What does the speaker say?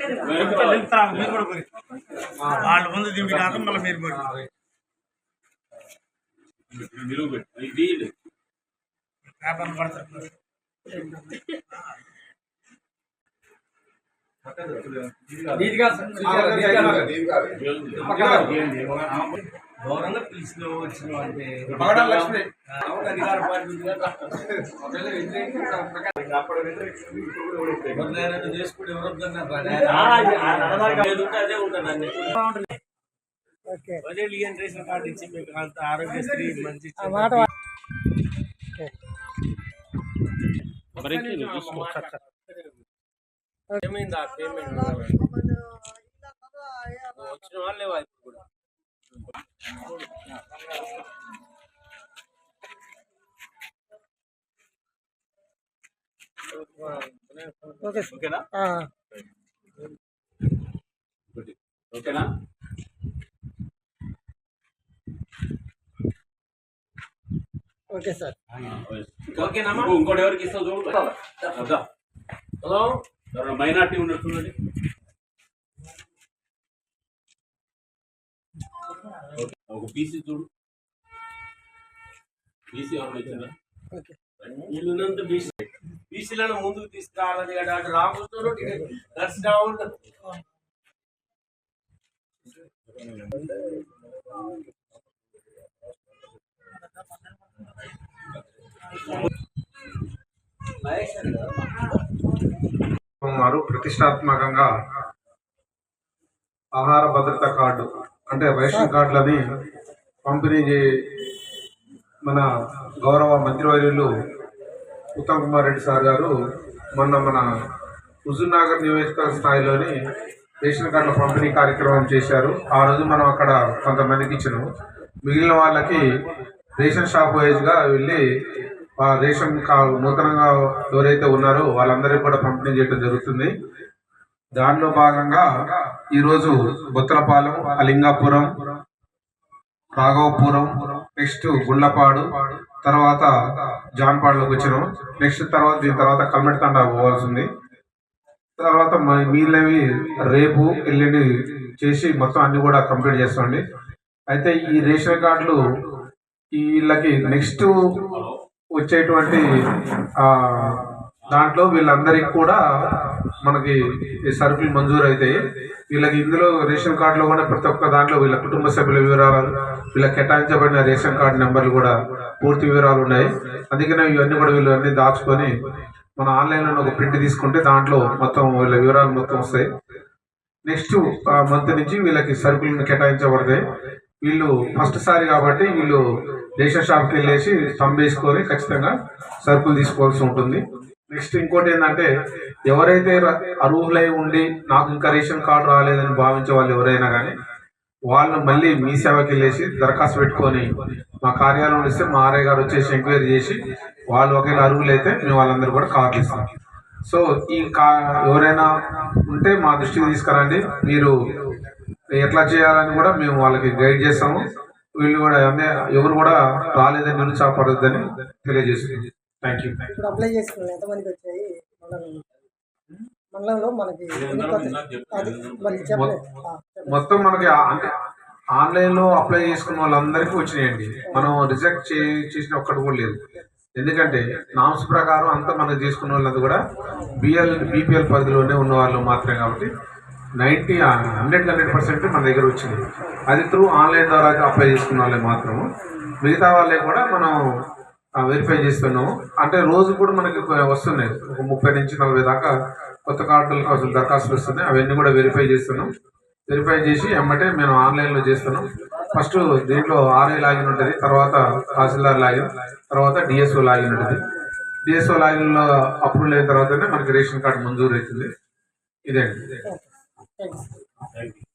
నిలుపుతారా? మీరు కూడా పోయి. వాళ్ళు ముందు దింపినాక మళ్ళీ మీరు పోయి. నిలువు పెట్టు ఇది పేపర్లు పడతారు గౌరవంగా పిలిచిన వచ్చిన అంటే అధికార పార్టీ చేసుకుంటే ఎవరు రేషన్ కార్డు ఇచ్చి మీకు అంత ఆరోగ్యశ్రీ మంచి ఏమైంది ఆ పేమెంట్ వచ్చిన వాళ్ళే వాళ్ళు కూడా ఓకేనా? ఓకేనా? Okay sir. ఓకేనమ్మా? ఇంకో- ఇంకోటి ఎవరికి ఇస్తావు చూడు. వద్దా హలో? ఎవరైనా మైనార్టీ ఉన్నట్టు చూడండి. ఒక పీసీ చూడు. పీసీ ఎవరైనా ఇచ్చిందా ఓకే. వీళ్ళున్నంత బీసీ బీసీలను ముందుకు తీసుకురావాలి కదా అటు రాబోతున్నారు దర్శనం ఉంటుంది వారు ప్రతిష్టాత్మకంగా ఆహార భద్రత కార్డు అంటే రేషన్ కార్డులని పంపిణీ మన గౌరవ మంత్రివర్యులు ఉత్తమ్ కుమార్ రెడ్డి సార్ గారు మొన్న మన హుజూర్నగర్ నియోజకవర్గ స్థాయిలోని రేషన్ కార్డుల పంపిణీ కార్యక్రమం చేశారు. ఆ రోజు మనం అక్కడ కొంతమందికి ఇచ్చినాము. మిగిలిన వాళ్ళకి రేషన్ షాప్ వైజ్గా వెళ్ళి రేషన్ నూతనంగా ఎవరైతే ఉన్నారో వాళ్ళందరికీ కూడా పంపిణీ చేయడం జరుగుతుంది. దానిలో భాగంగా ఈరోజు బొత్తలపాలెం అలింగాపురం రాఘవపురం నెక్స్ట్ గుండ్లపాడు తర్వాత జాన్పాడులోకి వచ్చినాం. నెక్స్ట్ తర్వాత దీని తర్వాత కల్మెట్ తండా తర్వాత మిగిలినవి రేపు ఎల్లుండి చేసి మొత్తం అన్ని కూడా కంప్లీట్ చేస్తామండి. అయితే ఈ రేషన్ కార్డులు వీళ్ళకి నెక్స్ట్ వచ్చేటువంటి ఆ, దాంట్లో వీళ్ళందరికీ కూడా మనకి ఈ సరుకులు మంజూరు అవుతాయి వీళ్ళకి ఇందులో రేషన్ కార్డులో కూడా ప్రతి ఒక్క దాంట్లో వీళ్ళ కుటుంబ సభ్యుల వివరాలు వీళ్ళకి కేటాయించబడిన రేషన్ కార్డు నెంబర్లు కూడా పూర్తి వివరాలు ఉన్నాయి. అందుకనే ఇవన్నీ కూడా వీళ్ళు అన్ని దాచుకొని మన ఆన్లైన్లో ఒక ప్రింట్ తీసుకుంటే దాంట్లో మొత్తం వీళ్ళ వివరాలు మొత్తం వస్తాయి. నెక్స్ట్ మంత్ నుంచి వీళ్ళకి సరుకులను కేటాయించబడతాయి. వీళ్ళు ఫస్ట్ సారి కాబట్టి వీళ్ళు రేషన్ షాప్కి వెళ్ళేసి స్తంభేసుకొని వేసుకొని ఖచ్చితంగా సరుకులు తీసుకోవాల్సి ఉంటుంది. నెక్స్ట్ ఇంకోటి ఏంటంటే ఎవరైతే అర్హులై ఉండి నాకు ఇంకా రేషన్ కార్డు రాలేదని భావించే వాళ్ళు ఎవరైనా కానీ వాళ్ళు మళ్ళీ మీ సేవకి వెళ్ళేసి దరఖాస్తు పెట్టుకొని మా కార్యాలయంలో ఇస్తే మా ఆర్ఐ గారు వచ్చేసి ఎంక్వైరీ చేసి వాళ్ళు ఒకవేళ అర్హులైతే మేము వాళ్ళందరూ కూడా కార్డులు ఇస్తాం సో ఈ కా ఎవరైనా ఉంటే మా దృష్టికి తీసుకురండి. మీరు ఎట్లా చేయాలని కూడా మేము వాళ్ళకి గైడ్ చేస్తాము. వీళ్ళు కూడా అన్నీ ఎవరు కూడా రాలేదని నిరుత్సాహపడొద్దని తెలియజేస్తుంది. థ్యాంక్ యూ ఇప్పుడు అప్లై చేసుకున్నాం ఎంతమందికి వచ్చాయి? మండలంలో. మనకి. మొత్తం మనకి ఆన్లైన్లో అప్లై చేసుకున్న వాళ్ళందరికీ వచ్చినాయండి. మనం రిజెక్ట్ చే చేసిన ఒక్కటి కూడా లేదు. ఎందుకంటే నామ్స్ ప్రకారం అంతా మనం చేసుకున్న వాళ్ళంతా కూడా బిఎల్ బీపీఎల్ పరిధిలోనే ఉన్న వాళ్ళు మాత్రమే కాబట్టి నైంటీ హండ్రెడ్ హండ్రెడ్ పర్సెంట్ మన దగ్గర వచ్చింది. అది త్రూ ఆన్లైన్ ద్వారా అప్లై చేసుకున్న వాళ్ళే మాత్రము. మిగతా వాళ్ళే కూడా మనం వెరిఫై చేస్తున్నాము. అంటే రోజు కూడా మనకి వస్తున్నాయి. ఒక ముప్పై నుంచి నలభై దాకా కొత్త కార్డుల కోసం దరఖాస్తులు వస్తున్నాయి. అవన్నీ కూడా వెరిఫై చేస్తున్నాం. వెరిఫై చేసి ఎమ్మటే మేము ఆన్లైన్లో చేస్తున్నాం. ఫస్ట్ దీంట్లో ఆర్ఐ లాగిన్ ఉంటుంది తర్వాత తహసీల్దార్ లాగిన్ తర్వాత డిఎస్ఓ లాగిన్ ఉంటుంది. డిఎస్ఓ లాగిన్లో అప్రూవల్ అయిన తర్వాతనే మనకి రేషన్ కార్డు మంజూరు అవుతుంది. ఇదే థ్యాంక్స్ థ్యాంక్ యూ